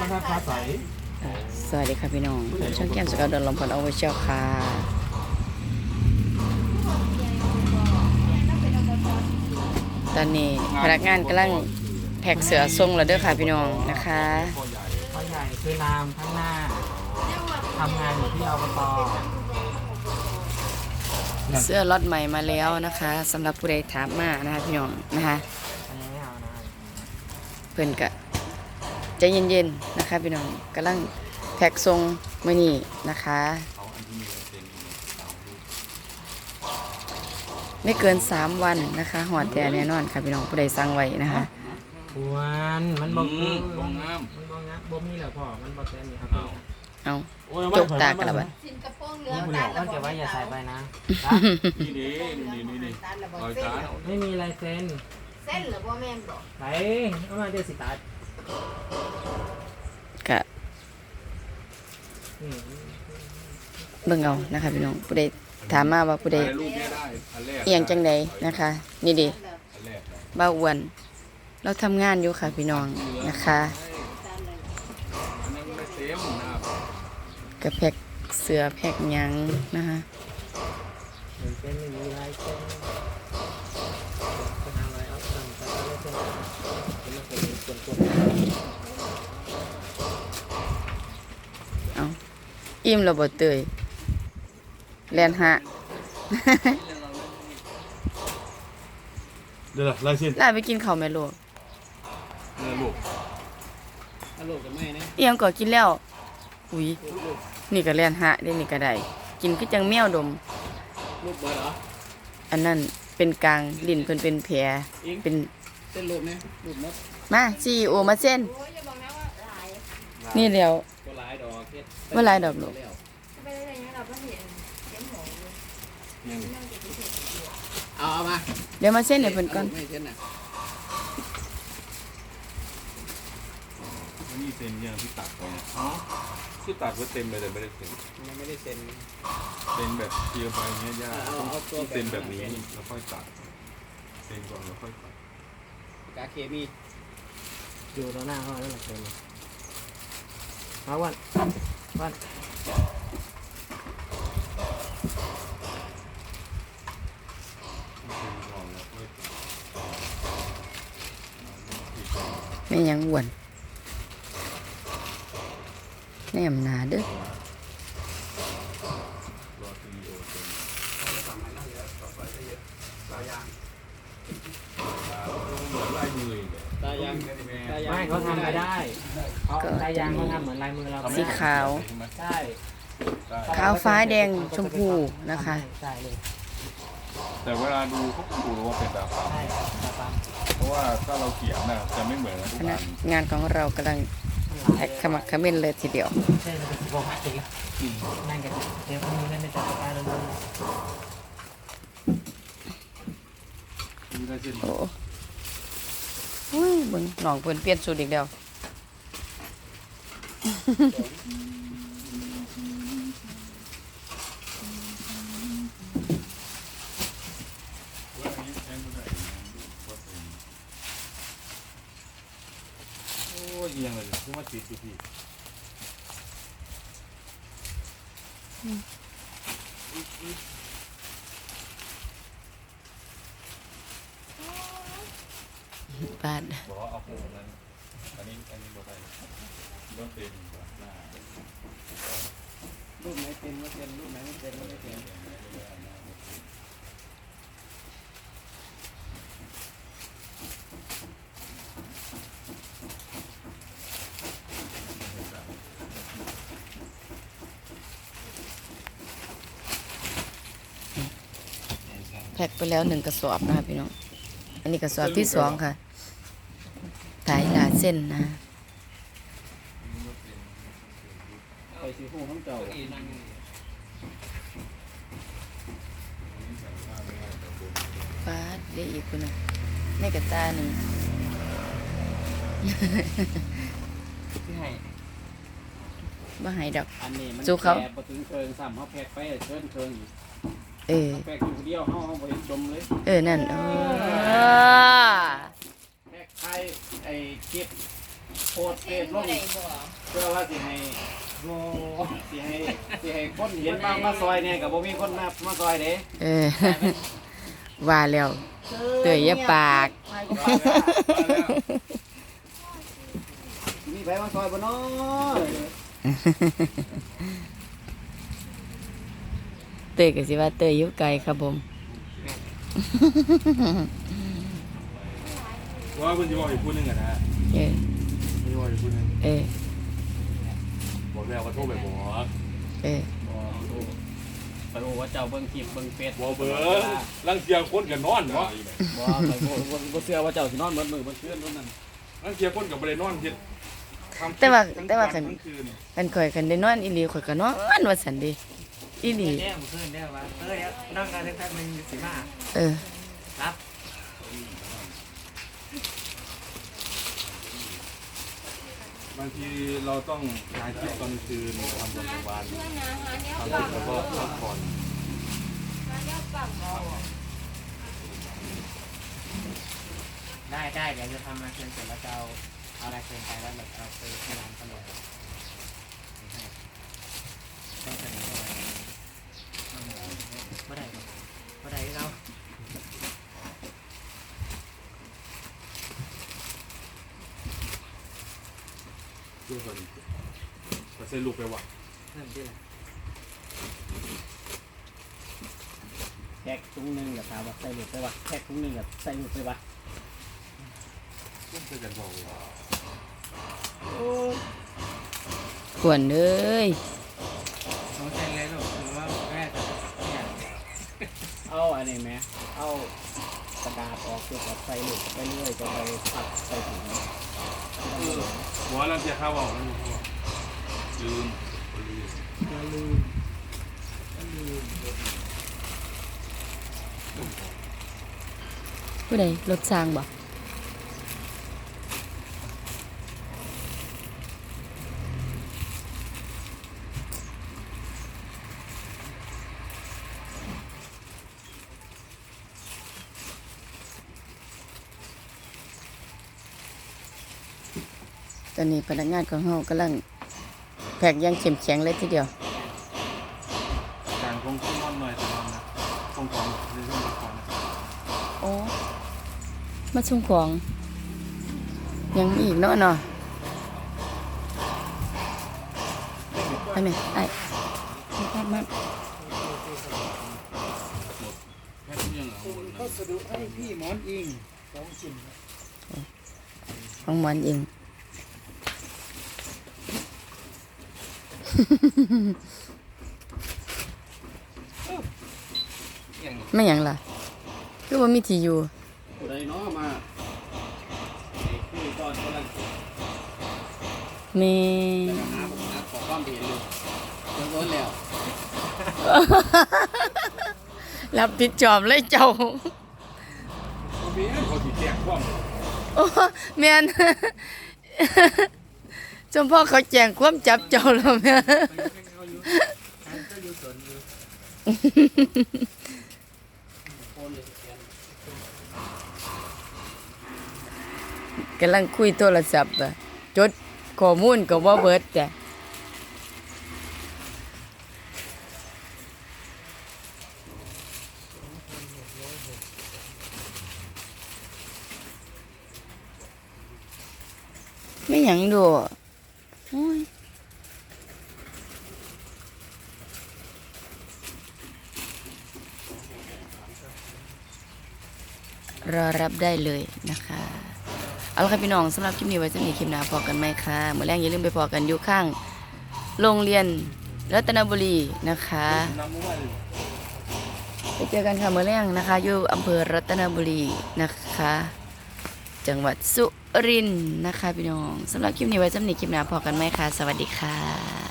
บรรทัดฟ้าใสสวัสดีค่ะพี่น้องช่องแก้มสกาวเดินลมพลเอาไว้เชียวค่ะตอนนี้พนักงานกำลังแพ็กเสือทรงแล้วเด้อค่ะพี่น้องนะคะพ่อใหญ่พ่อใหญ่คือนามข้างหน้าทำงานอยู่ที่อบตเสื้อล็อตใหม่มาแล้วนะคะสำหรับผู้ใดถามมานะคะพี่น้องนะคะอันนี้ไม่เอานะเพื่อนกะ ใจเย็นๆนะคะพี่น้องกำลังแพ็กทรงมื่อนี้นะคะไม่เกิน3วันนะคะหอดแต่แน่นอนค่ะพี่น้องผู้ใดสั่งไว้นะคะควรมันบอกอืมบ่งามมันบอกงามบ่มีแล้วพ่อมันบอกแค่นี้ครับเอาโอ้ยจกตากระบาดสินกระโปรงเหลือนี่งคุณตับดอกว่าเก็บไว้อย่าใส่ไปนะนี่ดีนี่นี่นี่ตัดระบบรอยเส้นการไม่มีลายเซ็นเส้นหรือว่าแม่นบอกไหนเอามาเดี๋ยวสิตัด กะเบิ่งเอานะคะพี่น้องผู้ใดถามมาว่าผู้ใดรูปเนี่ยได้อันแรกเอียงจังใดนะคะ นี่ดิอันแรกบ้าอ้วน เราทำงานอยู่ค่ะพี่น้องนะคะอันนั้นไม่เต็มนะครับกระแพกเสือแพกหยังนะคะลายเซ็นไม่มีลายเซ็นจะหาอะไรเอาสั่งไปเอาลายเซ็นจะมาเป็น ส่วนตัวเอาอิ่มระเบิดเตยแลนหะเดี๋ยวลายเส้นลาไปกินข้าวแม่ลูกเนี่ยลูกฮัลโหลกับแม่เนี่ยเอียงก็กินแล้ว อุ้ยนี่ก็แลนหะเด้นี่ก็ได้ กินคือจังแมวดมรูปเบอร์เหรอ อันนั้นเป็นกลางลิ้นเพิ่นเป็นแผลเป็น เส้นรูปเนี่ยรูปมดมาซีโอมาเส้นโอ้ยอย่าบอกนะว่าหลายนี่แล้วตัวลายดอกเฮ็ดว่าหลายดอกลูกไม่ได้ยังเราก็เห็นเห็นหมูอยู่ยังนั่งอยู่ที่เห็นเอาเอามาเดี๋ยวมาเส้นให้เพิ่นก่อนไม่เส้นน่ะอันนี้เซ็นยังที่ตัดไปเนี่ยอ๋อที่ตัดไว้เต็มเลยแต่ไม่ได้เซ็นยังไม่ได้เซ็นเซ็นแบบเทียบไปเงี้ยยากเอาเอาตัวต้องเซ็นแบบนี้แล้วค่อยตัดเซ็นก่อนแล้วค่อยตัด กาเคมีอยู่ตรงหน้าเขาแล้วหลักเซ็นมาวันวันเซ็นก่อนแล้วค่อยตัดแม่ยังอ้วนแนมหนาเด้อ รอซีโอเซ็นเหมือนลายมือเลย ตายังไม่เขาทำไม่ได้เขาลายยางเขาทำเหมือนลายมือเราสีขาว ใช่ขาวฟ้าแดงชมพูนะคะ ใช่เลยแต่เวลาดูเขาก็ดูว่าเป็นตาฟ้าใช่ตาปั๊มเพราะว่าถ้าเราเขียนน่ะจะไม่เหมือนกันทุคกณะอันงานของเรากำลังแพ็กขมักเขม้นเลยทีเดียวใช่เลยบอกว่าจริงนั่งกันเดี๋ยวพรุ่งนี้นั่นจะจัดการเลยมีลายเส้นโอ้โอุ้ยเบิ่งน้องเพิ่นเปลี่ยนสูตรอีกแล้วโอ้ยเอียงเลยคือว่าติดอยู่พี่ บาดบอกว่าเอาโค้งนั้นอันนี้อันนี้บอกไปต้องเป็นแบบหน้ารูปไหนเป็นไม่เป็นรูปไหนไม่เป็นไม่เป็นแพ็กไปแล้วหนึ่งกระสอบนะคะพี่น้อง อันนี้กระสอบที่สองค่ะ เส้นนะไปสีหูของเจ้าฟาดได้อีกคนน่ะในกระตาหนึ่งที่ให้บ่ใหายดอก อันนี้มันสู้เขา แก่บ่ถึงเคิงซ้ำเขาแพ็กไปเชิญเคิงอีกเออ แพ็กอยู่คนเดียวเขาเขาบ่เห็นจมเลย เออ นั่นเออแพ็ก ไทยไอ้เก็บโพดเฟเส้นซลบ่งได้บ่เพื่อว่าสิให้สิให้สิให้คนเห็นบ้างมาซอยเนี่ยกับบ่มีคนมามาซอยเด้เออ ว่าแล้วเตยอย่าปาก มีไปมาซอยบ่เนาะเตยก็สิว่าเตยอยู่ไกลครับผม ว่าคุณจะบอกอีกพูดหนึงอะนะเออคุณจะบอกอีกพูดหนึงเออบอกแล้วว่าโทรไปบอกเออไปโอ้ว่าเจ้าเบิ่งคลิปเบิ่งเฟซบอกเบอร์ลังเทียคนกับนอนเนาะบ่ไปบ่บ่บ่เชื่อว่าเจ้าสินอนหมดมื้อบ่คืนเท่านั้นลังเทียคนกับบ่ได้นอนเฮ็ดทำแต่ว่าทั้งแต่ว่าทั้คันงคืนคันข่อยคันได้นอนอีหลีข่อยก็นอนว่าซั่นเดิอีหลีแย่มื้อคืนได้ว่าเอ้ยนั่งกันแป๊บนึงสิมาเออรับ บางทีเราต้องงาคลิปตอนคืนทำตอนกลางวันเพื่อนนะหาแนวทำเสร็จแล้วก็พักผ่อนหาแนวปรับเอาได้ได้เดี๋ยวจะทำมาเสร็จแล้วจะเอาเอาอะไรเกินไปแล้วแบบเอาไปให้ร้านตลอดองเสนอเมื่อไหร่เมื่อไหร่เรา ด้วยคนก็ใส่ลูกไปวะเริ่มที่ไหนแท็กถุงหนึงกับถามว่าใส่หลุดไปวะแท็กถุงหนึงกับใส่หลุดไปวะต้องใส่กันบอกว่าขวนเอ้ยน้องใส่เลยหรอกคือว่าแม่จะเนี่ยเอาอันนี้ไหมเอากระดาษออกเกี่ยวกับใส่หลุดไปเรื่อยจะไปพัดใส่ถุง บอกว่าลังเสียข้าวบอกแล้วข้าวบอกลืมลืมอย่าลืมอย่าลืมผู้ใดรถสร้างบ่ ตอนนี้พนักงานของเรากำลังแพ็กอยังเข้มแข็งเลยทีเดียวการคงต้องนอนหน่อยแต่นอนนะคงของในช่วงของนะโอ้มาส่งของ ยังมีอีกเนาะเนาะไปไหมไอ้มามาแค่นี้ยังเหรอหมดนะก็สะดุให้พี่หมอนอิงสองชิ้นของหมอนเอง อย่าง ไม่หยังล่ะ คือว่ามีที่อยู่ผู้ใดเนาะมาไอ้คุยก่อนคนละแมีแล้วก็น้ำน้ำขอความเห็นเลยเริ่มต้นแล้วรับผิดชอบเลยเจ้าเขามีเขาถีแจกความโอ้แม่น จมพ่อเขาแจ้งความจับเจ้าแล้วแม่กำลังคุยโทรศัพท์อะจดข้อมูลก็ว่าเบิร์ดแต่ไม่หยังดูโอ้ย รอรับได้เลยนะคะ เอาละค่ะพี่น้องสำหรับคลิปนี้ไว้จะมีคลิปหน้าพอกันไหมคะเมื่อแรงอย่าลืมไปพอกันอยู่ข้างโรงเรียนรัตนบุรีนะคะไปเจอกันค่ะเมื่อแรงนะคะ อยู่อำเภอรัตนบุรีนะคะ จังหวัดสุรินทร์นะคะพี่น้องสำหรับคลิปนี้ไว้จะมีคลิปหน้าพอกันไหมคะสวัสดีค่ะ